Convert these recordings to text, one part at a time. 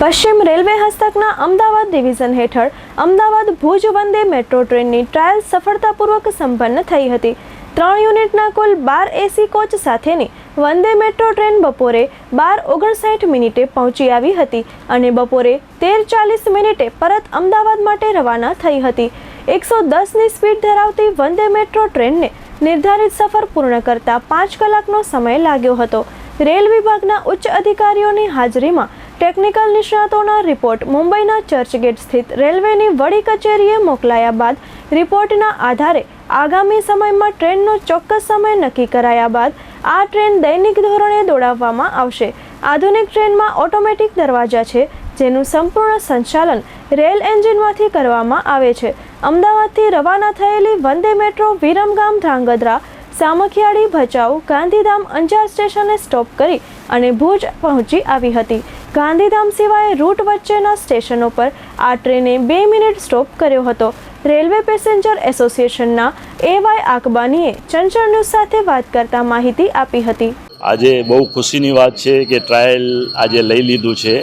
પશ્ચિમ રેલવે હસ્તકના અમદાવાદ ડિવિઝન હેઠળ અમદાવાદ ભુજ વંદે મેટ્રો ટ્રેનની ટ્રાયલ સફળતાપૂર્વક સંપન્ન થઈ હતી. ત્રણ યુનિટના કુલ બાર એસી કોચ સાથેની વંદે મેટ્રો ટ્રેન બપોરે બાર ઓગણસાઠ મિનિટે પહોંચી આવી હતી અને બપોરે તેર ચાલીસ મિનિટે પરત અમદાવાદ માટે રવાના થઈ હતી. એકસો દસની સ્પીડ ધરાવતી વંદે મેટ્રો ટ્રેનને નિર્ધારિત સફર પૂર્ણ કરતા પાંચ કલાકનો સમય લાગ્યો હતો. રેલ વિભાગના ઉચ્ચ અધિકારીઓની હાજરીમાં ટેકનિકલ નિષ્ણાતોના રિપોર્ટ મુંબઈના ચર્ચગેટ સ્થિત રેલવેની વડી કચેરીએ મોકલાયા બાદ રિપોર્ટના આધારે આગામી સમયમાં ટ્રેનનો ચોક્કસ સમય નક્કી કરાયા બાદ આ ટ્રેન દૈનિક ધોરણે દોડાવવામાં આવશે. આધુનિક ટ્રેનમાં ઓટોમેટિક દરવાજા છે, જેનું સંપૂર્ણ સંચાલન રેલ એન્જિનમાંથી કરવામાં આવે છે. અમદાવાદથી રવાના થયેલી વંદે મેટ્રો વિરમગામ ધ્રાંગધ્રા, સામખિયાળી ભચાઉ, ગાંધીધામ અંજાર સ્ટેશને સ્ટોપ કરી અને ભુજ પહોંચી આવી હતી. ગાંધીધામ સિવાય રૂટ વચ્ચેના સ્ટેશનો પર આ ટ્રેને બે મિનિટ સ્ટોપ કર્યો હતો. રેલવે પેસેન્જર એસોસિએશનના એવાય આકબાનીએ ચંચળ ન્યૂઝ સાથે વાત કરતા માહિતી આપી હતી. આજે બહુ ખુશીની વાત છે કે ટ્રાયલ આજે લઈ લીધું છે.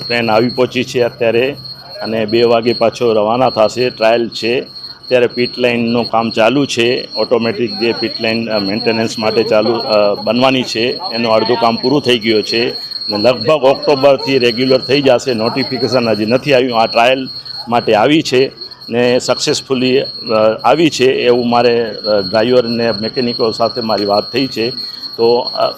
ટ્રેન આવી પહોંચી છે અત્યારે અને બે વાગે પાછો રવાના થશે. ટ્રાયલ છે. અત્યારે પીટ લાઇનનું કામ ચાલુ છે. ઓટોમેટિક જે પીટ લાઇન મેન્ટેનન્સ માટે ચાલુ બનવાની છે. એનું અડધું કામ પૂરું થઈ ગયું છે. અને લગભગ ઓક્ટોબરથી રેગ્યુલર થઈ જશે. નોટિફિકેશન હજી નથી આવ્યું. આ ટ્રાયલ માટે આવી છે ને સક્સેસફુલી આવી છે એવું મારે ડ્રાઈવરને મેકેનિકો સાથે મારી વાત થઈ છે. તો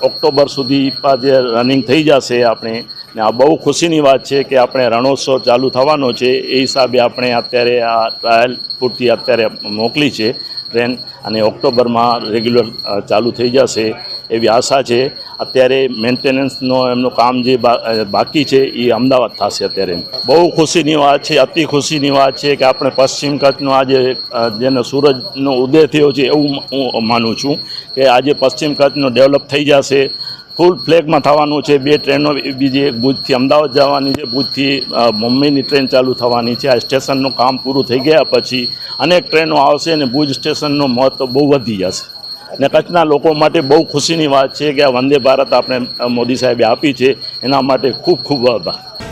ઓક્ટોબર સુધી જે રનિંગ થઈ જશે આપણે ને આ બહુ ખુશીની વાત છે કે આપણે રણોત્સવ ચાલુ થવાનો છે, એ હિસાબે આપણે અત્યારે આ ટ્રાયલ પૂરતી અત્યારે મોકલી છે ટ્રેન અને ઓક્ટોબરમાં રેગ્યુલર ચાલુ થઈ જશે. એવી આશા છે. અત્યારે મેન્ટેનન્સનો એમનું કામ જે બાકી છે એ અમદાવાદ થશે અત્યારે. બહુ ખુશીની વાત છે, અતિ ખુશીની વાત છે કે આપણે પશ્ચિમ કચ્છનો આજે જેનો સૂરજનો ઉદય થયો છે એવું હું માનું છું કે આજે પશ્ચિમ કચ્છનો ડેવલપ થઈ જશે. ફૂલ ફ્લેગમાં થવાનું છે, બે ટ્રેનો બીજી એક ભુજથી અમદાવાદ જવાની છે, ભુજથી મુંબઈની ટ્રેન ચાલુ થવાની છે. આ સ્ટેશનનું કામ પૂરું થઈ ગયા પછી અનેક ટ્રેનો આવશે અને ભુજ સ્ટેશનનું મહત્ત્વ બહુ વધી જશે. અને કચ્છના લોકો માટે બહુ ખુશીની વાત છે કે આ વંદે ભારત આપણે મોદી સાહેબે આપી છે. એના માટે ખૂબ ખૂબ આભાર.